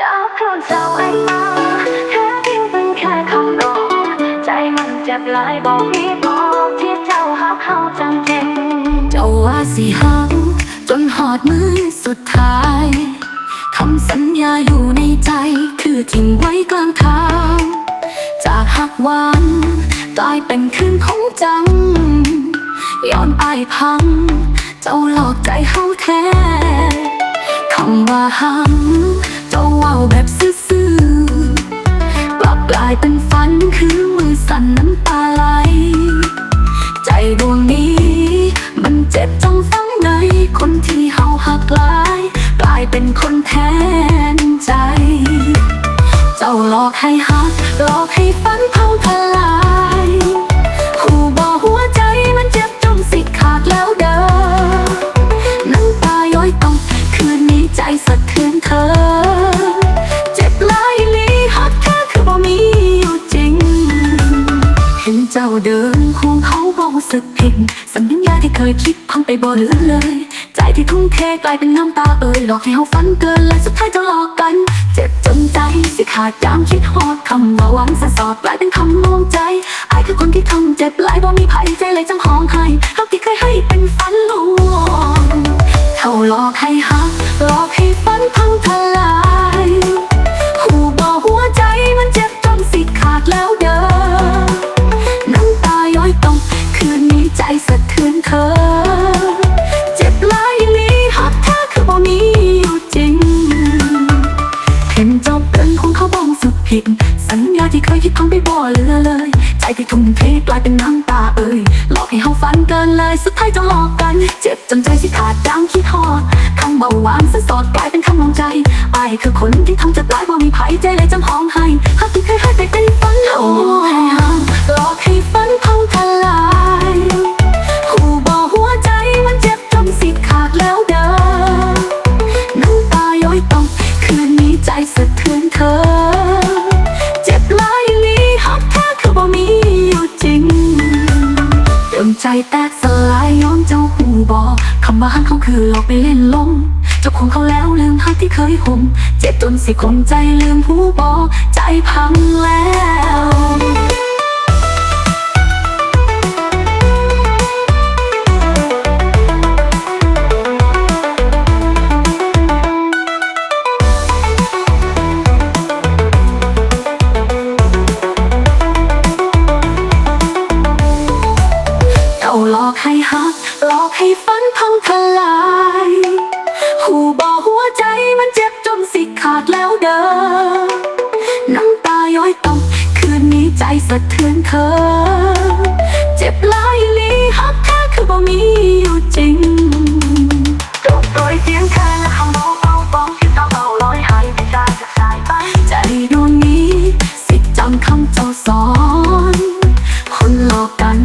ดาวโคลนเศร้าไอ้มาแค่เพียงเป็นแค่คำร้องใจมันเจ็บหลายบอกมีบอกที่เจ้าหักเขาจังจริงเจ้าว่าสิหักจนหอดมือสุดท้ายคำสัญญาอยู่ในใจคือทิ้งไว้กลางทางจากหักวานกลายเป็นคืนของจังย้อนอายพัง เจ้าหลอกใจเฮาแท้คำว่าหัก ว้าแบบซื่อๆกลับกลายเป็นฝันคือมือสั่นน้ำตาไหล ใจดวงนี้ มันเจ็บจงฝังในคนที่เฮาหักหลาย กลายเป็นคนแทนใจ เจ้าหลอกให้หักหลอกให้ฝัน สึกผิดสัญญาที่เคยคิดพังไปบ่เหลือเลย ใจที่ทุ่มเทกลายเป็นน้ำตาเอ่ยหลอกให้เขาฝันเกินเลยสุดท้ายจะหลอกกัน เจ็บจนใจสิขาดยามคิดฮอดคำว่าหวังสะสอดกลายเป็นคำลวงใจไอายคือคนที่ทำเจ็บหลายบ่มีภัยใจเลยจังห้องให้รักที่เคยให้เป็นฝันลวงเขาหลอกให้หัก ที่ทุ่มเทกลายเป็นน้ำตาเอ่ยหลอกให้เฮาฝันเกินเลยสุดท้ายจะหลอกกัน เจ็บจนใจสิขาดดังคิดทอดคำเบาหวานสะสอดกลายเป็นคำลงใจไอคือคนที่ทำจะตายบ่มีภัยใจเลยจำห้องให้หักที่เคยให้ไปเป็นฝันหลอกให้หักหลอกให้ฝันพังทลายหูบอกหัวใจมันเจ็บจนสิขาดแล้วเด้ คำว่าหักเขาคือหลอกไปเล่นลมเจ้าของเขาแล้วลืมหักที่เคยห่มเจ็บจนสิคงใจลืมหูบอกใจพังแล้วเจ้าหลอกให้หัก ลอกให้ฝันพังทลาย หูบอกหัวใจมันเจ็บจนสิขาดแล้วเด้อ น้ำตาย้อยต้องคืนนี้ใจสะเทือนเธอ เจ็บหลายลีหักแท้คือบ่มีอยู่จริงจบโดยเสียงแค่และคำเบาเบาๆบอกที่เศร้าเบาลอยหายไปจากจากสายไปใจดวงนี้สิจำคำเจ้าสอน คนหลอกกัน